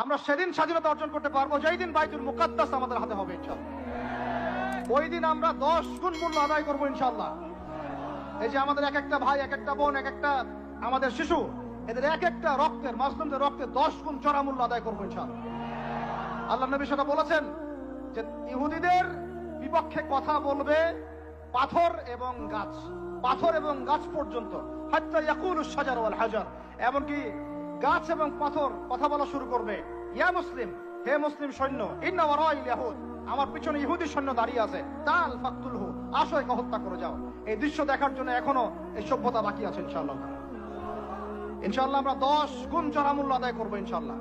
আমরা সেদিন স্বাধীনতা অর্জন করতে পারব, যেই দিন বাইতুল মুকাদ্দাস আমাদের হাতে হবে ইনশাল্লাহ ওই দিন আমরা দশ গুণ মূল্য আদায় করব ইনশাল্লাহ এই যে আমাদের এক একটা ভাই, এক একটা বোন, এক একটা আমাদের শিশু, এদের এক একটা রক্তের, মাসলুমদের রক্তের দশ গুণ চড়া মূল্য আদায় করব ইনশাল্লাহ আল্লাহ নবী সেটা বলেছেন যে ইহুদিদের বিপক্ষে কথা বলবে পাথর এবং গাছ, পাথর এবং গাছ পর্যন্ত। ওয়াল হাজার। এমনকি গাছ এবং পাথর কথা বলা শুরু করবে। ইয়া মুসলিম, হে মুসলিম সৈন্য আমার পিছনে ইহুদি সৈন্য দাঁড়িয়ে আছে। তাল ফাকতুলহু আসো একে হত্যা করে যাও। এই দৃশ্য দেখার জন্য এখনও এই সভ্যতা বাকি আছে ইনশাল্লাহ ইনশাল্লাহ আমরা দশ গুণ চড়া মূল্য আদায় করব ইনশাল্লাহ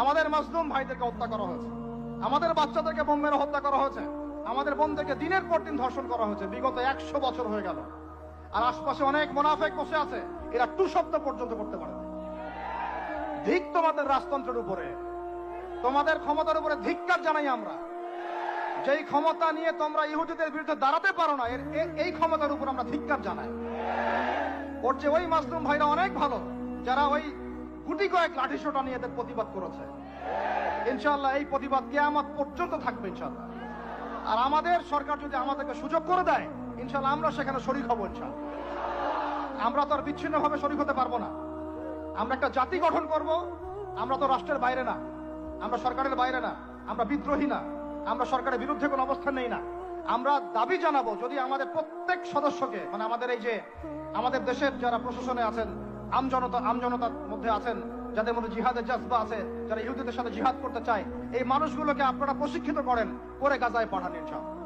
আমাদের মাজলুম ভাইদেরকে হত্যা করা হয়েছে। আমাদের বাচ্চাদেরকে বোম হত্যা করা হয়েছে। আমাদের বোনদেরকে দিনের পর দিন ধর্ষণ করা হয়েছে। বিগত একশো বছর হয়ে গেল। আর আশপাশে অনেক মোনাফেক বসে আছে। এরা টু শব্দ পর্যন্ত করতে পারে না। ধিক তোমাদের রাজতন্ত্রের উপরে। তোমাদের ক্ষমতার উপরে ধিক্কার জানাই আমরা। যেই ক্ষমতা নিয়ে তোমরা ইহুদিদের বিরুদ্ধে দাঁড়াতে পারো না এই ক্ষমতার উপর আমরা ধিক্কার জানাই। ওর যে ওই মাসলুম ভাইরা অনেক ভালো, যারা ওই গুটি কয়েক লাঠি সোটা নিয়ে এদের প্রতিবাদ করেছে। ইনশাল্লাহ এই প্রতিবাদ কেয়ামত পর্যন্ত থাকবে ইনশাআল্লাহ। আর আমাদের সরকার যদি আমাদেরকে সুযোগ করে দেয় ইনশাল্লাহ আমরা সেখানে শরিক হব ইনশাআল্লাহ। আমরা তো আর বিচ্ছিন্ন ভাবে শরিক হতে পারব না। আমরা একটা জাতি গঠন করব। আমরা তো রাষ্ট্রের বাইরে না। আমরা সরকারের বাইরে না। আমরা বিদ্রোহী না। আমরা সরকারের বিরুদ্ধে কোনো অবস্থান নেই না। আমরা দাবি জানাব যদি আমাদের প্রত্যেক সদস্যকে মানে আমাদের এই যে আমাদের দেশের যারা প্রশাসনে আছেন আমজনতা আমজনতার মধ্যে আছেন, যাদের মধ্যে জিহাদের জাজবা আছে, যারা ইহুদিদের সাথে জিহাদ করতে চায়, এই মানুষগুলোকে আপনারা প্রশিক্ষিত করেন, করে গাজায় পাঠান ইনশাআল্লাহ।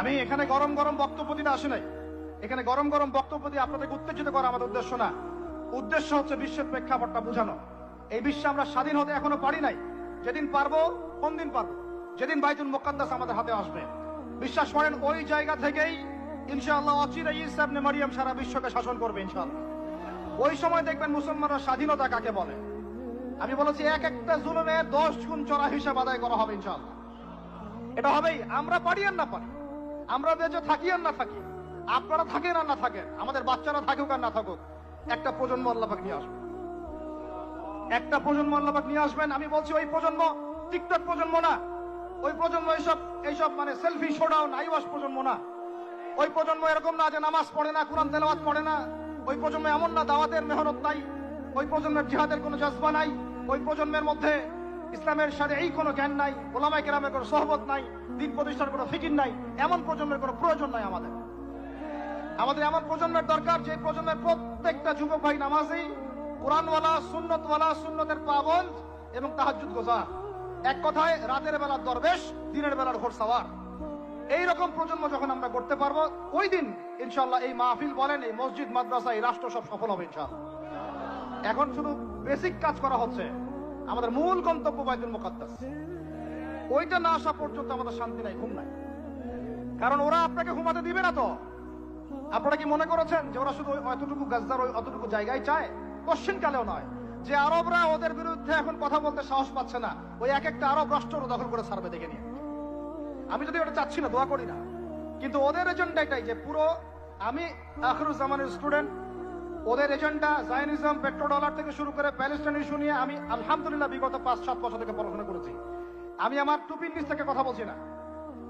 আমি এখানে গরম গরম বক্তব্য দিতে আসি নাই। এখানে গরম গরম বক্তব্য দিয়ে আপনাদেরকে উত্তেজিত করা আমাদের উদ্দেশ্য না। উদ্দেশ্য হচ্ছে বিশ্বের প্রেক্ষাপটটা বোঝানো। এই বিশ্বে আমরা স্বাধীন হতে এখনও পারি নাই। যেদিন পারব, কোন দিন পারব? যেদিন বাইতুল মোকাদ্দাস আমাদের হাতে আসবে। বিশ্বাস করেন, ওই জায়গা থেকেই ইনশাআল্লাহ অচিরে ইসলামনে মারিয়াম সারা বিশ্বকে শাসন করবে ইনশাআল্লাহ। ওই সময় দেখবেন মুসলমানরা স্বাধীনতা কাকে বলে? আমি বলেছি এক একটা জুলুমের দশ গুণ চড়া হিসাব আদায় করা হবে ইনশাআল্লাহ। এটা হবেই, আমরা পারি আর না পারি। আমরা বেঁচে থাকি আর না থাকি, আপনারা থাকেন আর না থাকেন, আমাদের বাচ্চারা থাকুক আর না থাকুক, একটা প্রজন্ম আল্লাপাক নিয়ে আসবেন একটা প্রজন্ম আল্লাপাক নিয়ে আসবেন, আমি বলছি ওই প্রজন্ম টিকটক প্রজন্ম না, ওই প্রজন্ম এইসব এইসব মানে সেলফি শোডাউন, আইওয়াস প্রজন্ম না। ওই প্রজন্ম এরকম না যে নামাজ পড়ে না, কোরআন তেলাওয়াত পড়ে না, ওই প্রজন্ম এমন না, দাওয়াতের মেহনত নাই, ওই প্রজন্মের জিহাদের কোনো জজবা নাই, ওই প্রজন্মের মধ্যে ইসলামের সাথে এই কোনো জ্ঞান নাই ওলামাই কেরামের কোনো সহবত নাই, দিন প্রতিষ্ঠার কোনো ফিকির নাই, এমন প্রজন্মের কোনো প্রয়োজন নাই আমাদের। আমাদের এমন প্রজন্মের দরকার, যে প্রজন্মের প্রত্যেকটা যুবক ভাই নামাজি, কোরআনওয়ালা, সুন্নতওয়ালা, সুন্নতের পাবন্দ এবং তাহাজুদ গোজার এক কথায়, রাতের বেলার দরবেশ, দিনের বেলার ঘোর সাওয়ার। এইরকম প্রজন্ম যখন আমরা করতে পারব, ওই দিন ইনশাল্লাহ এই মাহফিল বলেন, এই মসজিদ, মাদ্রাসা, এই রাষ্ট্র সব সফল হবে ইনশাল্লাহ এখন শুধু বেসিক কাজ করা হচ্ছে। আমাদের মূল গন্তব্য বাইতুল মুকাদ্দাস। ওইটা না আসা পর্যন্ত আমাদের শান্তি নাই, ঘুম নাই। কারণ ওরা আপনাকে ঘুমাতে দিবে না তো। আপনারা কি মনে করেছেন যে ওরা শুধু অতটুকু গাজদার ওই অতটুকু জায়গায় চায়? কোশ্চিন কালেও নয়। যে আরবরা ওদের বিরুদ্ধে এখন কথা বলতে সাহস পাচ্ছে না, ওই এক একটা আরব রাষ্ট্র দখল করে ছাড়বে দেখে নিয়ে। আমি যদি ওটা চাচ্ছি না, দোয়া করি না। কিন্তু ওদের এজেন্ডা এটাই যে পুরো, আমি আখরুজ্জামানের স্টুডেন্ট ওদের এজেন্ডা জায়নিজম পেট্রো ডলার থেকে শুরু করে প্যালেস্টাইন ইস্যু নিয়ে আমি আলহামদুলিল্লাহ বিগত পাঁচ, সাত বছর থেকে পড়াশোনা করেছি। আমি আমার টুপির নিচ থেকে কথা বলছি না।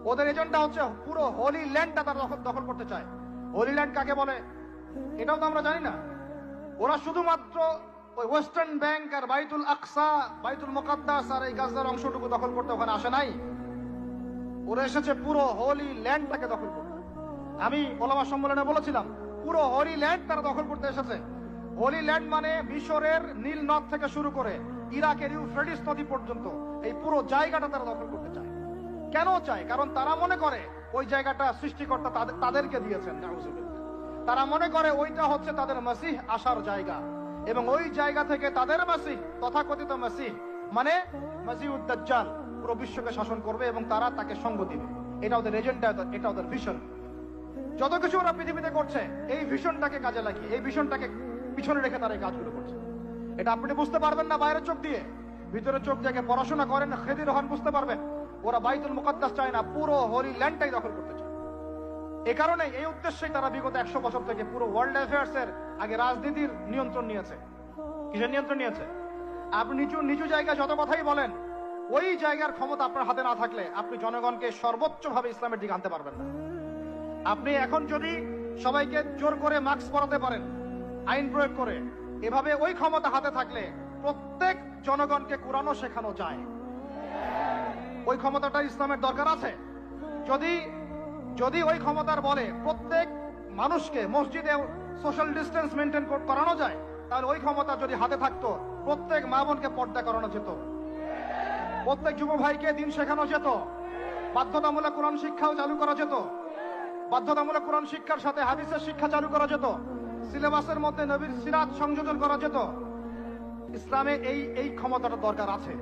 ওদের এজেন্ডা হচ্ছে পুরো হোলি ল্যান্ডটা তারা দখল করতে চায়। হোলি ল্যান্ড কাকে বলে? এটাও তো আমরা জানি না। ওরা শুধুমাত্র ওই ওয়েস্টার্ন ব্যাংক আর বাইতুল আকসা, বাইতুল মোকাদ্দাস আর এই গাজদার অংশটুকু দখল করতে ওখানে আসে নাই। ওরা এসেছে পুরো হোলি ল্যান্ডটাকে দখল করতে। আমি ওলামা সম্মেলনে বলেছিলাম পুরো হোলি ল্যান্ড তারা দখল করতে এসেছে। হোলি ল্যান্ড মানে মিশরের নীল নদ থেকে শুরু করে ইরাকের ইউফ্রেডিস নদী পর্যন্ত এই পুরো জায়গাটা তারা দখল করতে চায়। কেন চায়? কারণ তারা মনে করে ওই জায়গাটা সৃষ্টিকর্তা তাদের- তাদেরকে দিয়েছেন তারা মনে করে ওইটা হচ্ছে তাদের মাসিহ আসার জায়গা। এবং ওই জায়গা থেকে তাদের মাসিহ, তথাকথিত মাসিহ মানে মাসিউদ্দাজ্জাল পুরো বিশ্বকে শাসন করবে এবং তারা তাকে সঙ্গ দিবে। এটা ওদের এজেন্ডা এটা ওদের ভিশন যত কিছু ওরা পৃথিবীতে করছে, এই ভিশনটাকে কাজে লাগিয়ে, এই ভিশনটাকে পিছনে রেখে তারা এই কাজগুলো করছে। এটা আপনি বুঝতে পারবেন না বাইরের চোখ দিয়ে। ভিতরে চোখ দিয়ে পড়াশোনা করেন, খেদির হন, বুঝতে পারবেন। ওরা বাইতুল মুকদ্দাস চায় না, পুরো হোলি ল্যান্ডটাই দখল করতে চায়। এ কারণে এই উদ্দেশ্যেই তারা বিগত একশো বছর থেকে পুরো ওয়ার্ল্ড অ্যাফেয়ার্স এর আগে রাজনীতির নিয়ন্ত্রণ নিয়েছে। কিসের নিয়ন্ত্রণ নিয়েছে? আপনি নিচু নিচু জায়গায় যত কথাই বলেন, ওই জায়গার ক্ষমতা আপনার হাতে না থাকলে আপনি জনগণকে সর্বোচ্চ ভাবে ইসলামের দিকে আনতে পারবেন না। আপনি এখন যদি সবাইকে জোর করে মাস্ক পরাতে পারেন, আইন প্রয়োগ করে, এভাবে ওই ক্ষমতা হাতে থাকলে প্রত্যেক জনগণকে কোরআনও শেখানো যায়। ওই ক্ষমতাটা ইসলামের দরকার আছে? যদি যদি ওই ক্ষমতার বলে প্রত্যেক মানুষকে মসজিদে সোশ্যাল ডিস্টেন্স মেনটেন করানো যায়, তাহলে ওই ক্ষমতা যদি হাতে থাকতো, প্রত্যেক মা বোনকে পর্দা করানো যেত। প্রত্যেক যুব ভাইকে দিন শেখানো যেত। বাধ্যতামূলক কোরআন শিক্ষাও চালু করা যেত। বাধ্যতামূলক কোরআন শিক্ষার সাথে হাদিসের শিক্ষা চালু করা যেত। সিলেবাসের মধ্যে নবীর সিরাত সংযোজন করা যেত। ইসলামে এই এই ক্ষমতাটা দরকার আছে।